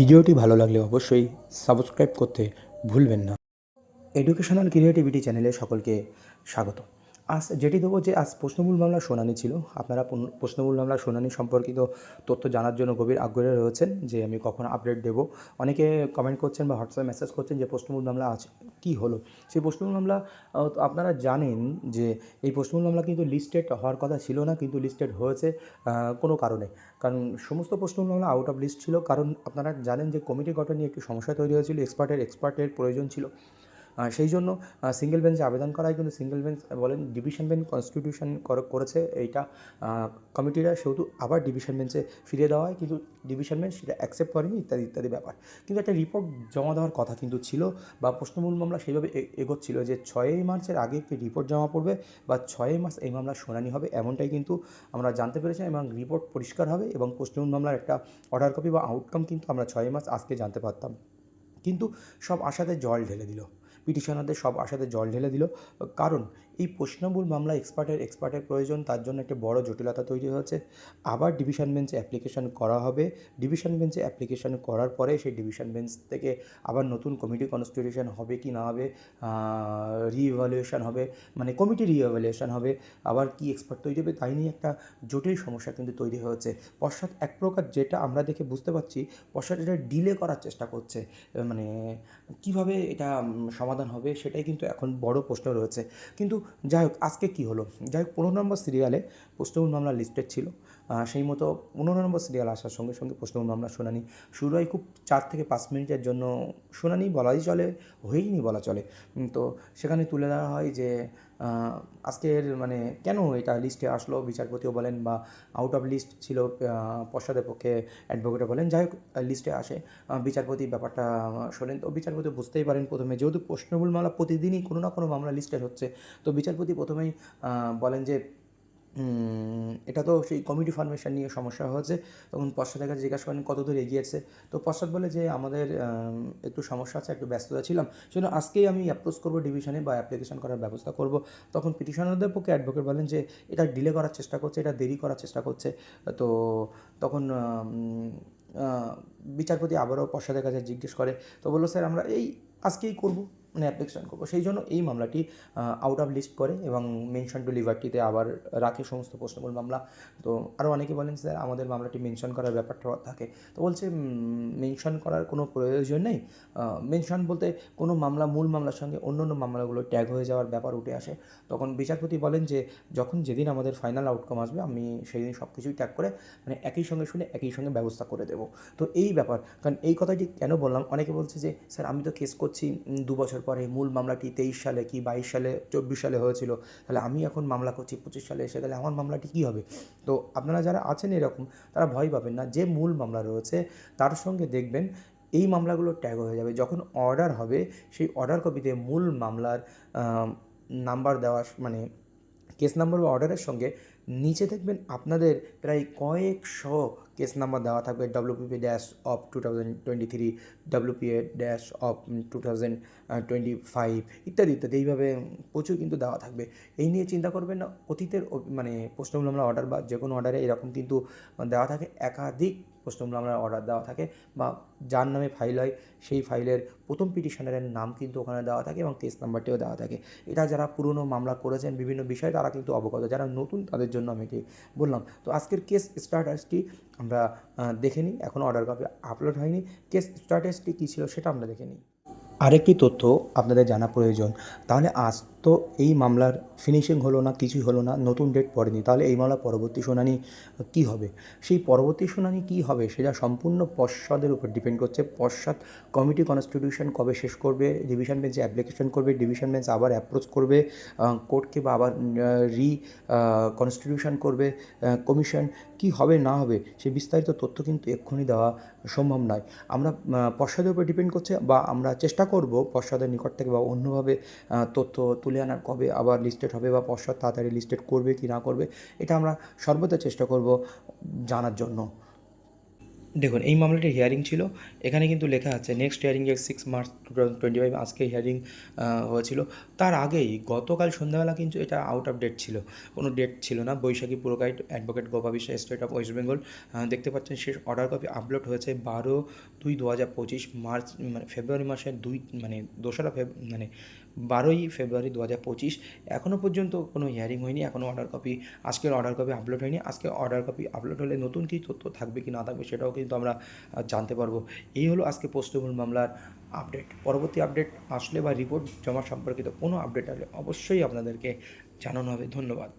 ভিডিওটি ভালো লাগলে অবশ্যই সাবস্ক্রাইব করতে ভুলবেন না। এডুকেশনাল ক্রিয়েটিভিটি চ্যানেলে সকলকে স্বাগত। আজ যেটি দেবো যে আজ প্রশ্নমূল মামলার শুনানি ছিল। আপনারা পুন- প্রশ্নমূল মামলার শুনানি সম্পর্কিত তথ্য জানার জন্য গভীর আগ্রহে রয়েছেন যে আমি কখন আপডেট দেবো। অনেকে কমেন্ট করছেন বা হোয়াটসঅ্যাপ মেসেজ করছেন যে প্রশ্নমূল মামলা আছে কী হলো? সেই প্রশ্নমূল মামলা আপনারা জানেন যে এই প্রশ্নমূল মামলা কিন্তু লিস্টেড হওয়ার কথা ছিল না, কিন্তু লিস্টেড হয়েছে কোনো কারণে। কারণ সমস্ত প্রশ্নমূল মামলা আউট অফ লিস্ট ছিল। কারণ আপনারা জানেন যে কমিটি গঠন নিয়ে একটি সমস্যা তৈরি হয়েছিল। এক্সপার্টের এক্সপার্টের প্রয়োজন ছিল। সেই জন্য সিঙ্গেল বেঞ্চে আবেদন করায় কিন্তু সিঙ্গেল বেঞ্চ বলেন ডিভিশন বেঞ্চ কনস্টিটিউশন করেছে এইটা কমিটিরা সেহেতু আবার ডিভিশন বেঞ্চে ফিরে দেওয়া হয়। কিন্তু ডিভিশন বেঞ্চ সেটা অ্যাকসেপ্ট করেনি, ইত্যাদি ইত্যাদি ব্যাপার। কিন্তু একটা রিপোর্ট জমা দেওয়ার কথা কিন্তু ছিল বা প্রশ্নমূল মামলা সেইভাবে এগোচ্ছিল যে ছয়ই মার্চের আগে একটি রিপোর্ট জমা পড়বে বা ছয়ই মাস এই মামলার শুনানি হবে। এমনটাই কিন্তু আমরা জানতে পেরেছি এবং রিপোর্ট পরিষ্কার হবে এবং প্রশ্নমূল মামলার একটা অর্ডার কপি বা আউটকাম কিন্তু আমরা ছয় মাস আজকে জানতে পারতাম। কিন্তু সব আশাতে জল ঢেলে দিল। পিটিশনারদের সব আশাতে জল ঢেলে দিল। কারণ এই প্রশ্নবুল মামলা এক্সপার্টের এক্সপার্টের প্রয়োজন, তার জন্য একটা বড় জটিলতা তৈরি হয়েছে। আবার ডিভিশন বেঞ্চে অ্যাপ্লিকেশন করা হবে। ডিভিশন বেঞ্চে অ্যাপ্লিকেশন করার পরে সেই ডিভিশন বেঞ্চ থেকে আবার নতুন কমিটি কনস্টিটিউশন হবে কি না হবে রিইভ্যালুয়েশন হবে মানে কমিটি রিইভ্যালুয়েশন হবে, আবার কি এক্সপার্ট তৈরি হবে, তাই নিয়ে একটা জটিল সমস্যা কিন্তু তৈরি হয়েছে। পশ্চাৎ এক প্রকার যেটা আমরা দেখে বুঝতে পারছি, পশ্চাৎ এটা ডিলে করার চেষ্টা করছে মানে কীভাবে এটা সমাধান হবে, সেটাই কিন্তু এখন বড় প্রশ্ন রয়েছে। কিন্তু যাই হোক আজকে কী হলো? যাই হোক পনেরো নম্বর সিরিয়ালে পশ্চিমবঙ্গ মামলা লিস্টেড ছিল। সেই মতো পনেরো নম্বর সিরিয়াল আসার সঙ্গে সঙ্গে প্রশ্নমূল মামলা শুনানি শুরু হয়। খুব চার থেকে পাঁচ মিনিটের জন্য শুনানি বলাই চলে, হয়েইনি বলা চলে। তো সেখানে তুলে ধরা হয় যে আজকের মানে কেন এটা লিস্টে আসলো? বিচারপতিও বলেন বা আউট অফ লিস্ট ছিল পশ্চাদের পক্ষে অ্যাডভোকেটও বলেন। যাই হোক লিস্টে আসে। বিচারপতি ব্যাপারটা শোনেন। তো বিচারপতি বুঝতেই পারেন প্রথমে, যেহেতু প্রশ্নবুল মামলা প্রতিদিনই কোনো না কোনো মামলা লিস্টেড হচ্ছে, তো বিচারপতি প্রথমেই বলেন যে এটা তো সেই কমিটি ফরমেশন নিয়ে সমস্যা হয়েছে। তখন পশ্চাদের কাছে জিজ্ঞাসা করেন, কত দূর এগিয়েছে? তো পশ্চাৎ বলে যে, আমাদের একটু সমস্যা আছে, একটু ব্যস্ততা ছিলাম। সেজন্য আজকেই আমি অ্যাপ্রোচ করব ডিভিশনে বা অ্যাপ্লিকেশন করার ব্যবস্থা করব। তখন পিটিশনারদের পক্ষে অ্যাডভোকেট বলেন যে, এটা ডিলে করার চেষ্টা করছে, এটা দেরি করার চেষ্টা করছে। তো তখন বিচারপতি আবারও পশ্চাদের কাছে জিজ্ঞেস করে, তো বলল, স্যার, আমরা এই, আজকেই করব। মানে অ্যাপ্লিকেশন করব। সেই জন্য এই মামলাটি আউট অফ লিস্ট করে এবং মেনশন টু লিবার্টিতে আবার রাখে সমস্ত প্রশ্নমূল মামলা। তো আরও অনেকে বলেন, স্যার, আমাদের মামলাটি মেনশন করার ব্যাপারটা থাকে। তো বলছে মেনশন করার কোনো প্রয়োজন নেই। মেনশন বলতে কোনো মামলা, মূল মামলার সঙ্গে অন্য অন্য মামলাগুলো ট্যাগ হয়ে যাওয়ার ব্যাপার উঠে আসে। তখন বিচারপতি বলেন যে, যখন যেদিন আমাদের ফাইনাল আউটকাম আসবে, আমি সেই দিন সব কিছুই ট্যাগ করে মানে একই সঙ্গে শুনে একই সঙ্গে ব্যবস্থা করে দেবো। তো এই ব্যাপার, কারণ এই কথাটি কেন বললাম? অনেকে বলছে যে, স্যার, আমি তো কেস করছি দু বছর পরে মূল মামলাটি তেইশ সালে কি বাইশ সালে, চব্বিশ সালে হয়েছিল, তাহলে আমি এখন মামলা করছি পঁচিশ সালে এসে গেলে আমার মামলাটি কী হবে? তো আপনারা যারা আছেন এরকম, তারা ভয় পাবেন না, যে মূল মামলা রয়েছে তার সঙ্গে দেখবেন এই মামলাগুলো ট্যাগ হয়ে যাবে। যখন অর্ডার হবে, সেই অর্ডার কপিতে মূল মামলার নাম্বার দেওয়া মানে কেস নাম্বার বা অর্ডারের সঙ্গে নিচে দেখবেন আপনাদের প্রায় কয়েকশো কেস নাম্বার দেওয়া থাকবে WPP dash of two thousand twenty three WPA dash of two thousand twenty five ইত্যাদি ইত্যাদি। এইভাবে প্রচুর কিন্তু দেওয়া থাকবে। এই নিয়ে চিন্তা করবেন না, অতীতের মানে প্রশ্নমূল আমরা অর্ডার বা যে কোনো অর্ডারে এরকম কিন্তু দেওয়া থাকে, একাধিক প্রশ্নমূল আমরা অর্ডার দেওয়া থাকে বা যার নামে ফাইল হয় সেই ফাইলের প্রথম পিটিশনারের নাম কিন্তু ওখানে দেওয়া থাকে এবং কেস নাম্বারটিও দেওয়া থাকে। এটা যারা পুরনো মামলা করেছেন, বিভিন্ন বিষয়ে তারা কিন্তু অবগত। যারা নতুন তাদের জন্য আমি এটি বললাম। তো আজকের কেস স্টার্টাসটি আমরা দেখে নিই। এখনও অর্ডার কপি আপলোড হয়নি। কেস স্টার্টাসটি কী ছিল সেটা আমরা দেখে নিই। আরেকটি তথ্য আপনাদের জানা প্রয়োজন। তাহলে আজ তো এই মামলার ফিনিশিং হলো না, কিছুই হলো না, নতুন ডেট পড়েনি। তাহলে এই মামলার পরবর্তী শুনানি কী হবে? সেই পরবর্তী শুনানি কী হবে সেটা সম্পূর্ণ পশ্চাদের উপর ডিপেন্ড করছে। পশ্চাৎ কমিটি কনস্টিটিউশন কবে শেষ করবে ডিভিশন বেঞ্চে অ্যাপ্লিকেশন করবে ডিভিশন বেঞ্চ আবার অ্যাপ্রোচ করবে কোর্টকে বা আবার রি কনস্টিটিউশন করবে কমিশন কি হবে, না হবে, সে বিস্তারিত তথ্য কিন্তু এক্ষুনি দেওয়া সম্ভব নয়। আমরা পশ্চাদের উপর ডিপেন্ড করছে বা আমরা চেষ্টা করব পশ্চাদের নিকট থেকে বা অন্যভাবে তথ্য তুলে আনার কবে আবার লিস্টেড হবে বা পশ্চাৎ তাড়াতাড়ি লিস্টেড করবে কি না করবে, এটা আমরা সর্বদা চেষ্টা করব জানার জন্য। দেখুন, এই মামলাটির হিয়ারিং ছিল। এখানে কিন্তু লেখা আছে নেক্সট হিয়ারিং এর six March two thousand twenty five আজকে হিয়ারিং হয়েছিল। তার আগেই গতকাল সন্ধ্যাবেলা কিন্তু এটা আউট অফ ডেট ছিল। কোনো ডেট ছিল না। বৈশাখী পুরকাইট অ্যাডভোকেট গোপা বিশ্বাস স্টেট অফ ওয়েস্ট বেঙ্গল দেখতে পাচ্ছেন শেষ অর্ডার কপি আপলোড হয়েছে বারো দুই দু হাজার পঁচিশ মার্চ মানে ফেব্রুয়ারি মাসের দুই মানে দোসরা ফেব মানে বারোই ফেব্রুয়ারি দু হাজার পঁচিশ। এখনও পর্যন্ত কোনো হিয়ারিং হয়নি এখনও অর্ডার কপি আজকের অর্ডার কপি আপলোড হয়নি। আজকে অর্ডার কপি আপলোড হলে নতুন কী তথ্য থাকবে কি না থাকবে সেটাও কিন্তু আমরা জানতে পারব। এই হলো আজকে পোস্টমূল মামলার আপডেট। পরবর্তী আপডেট আসলে বা রিপোর্ট জমা সম্পর্কিত কোনো আপডেট আসলে অবশ্যই আপনাদেরকে জানানো হবে। ধন্যবাদ।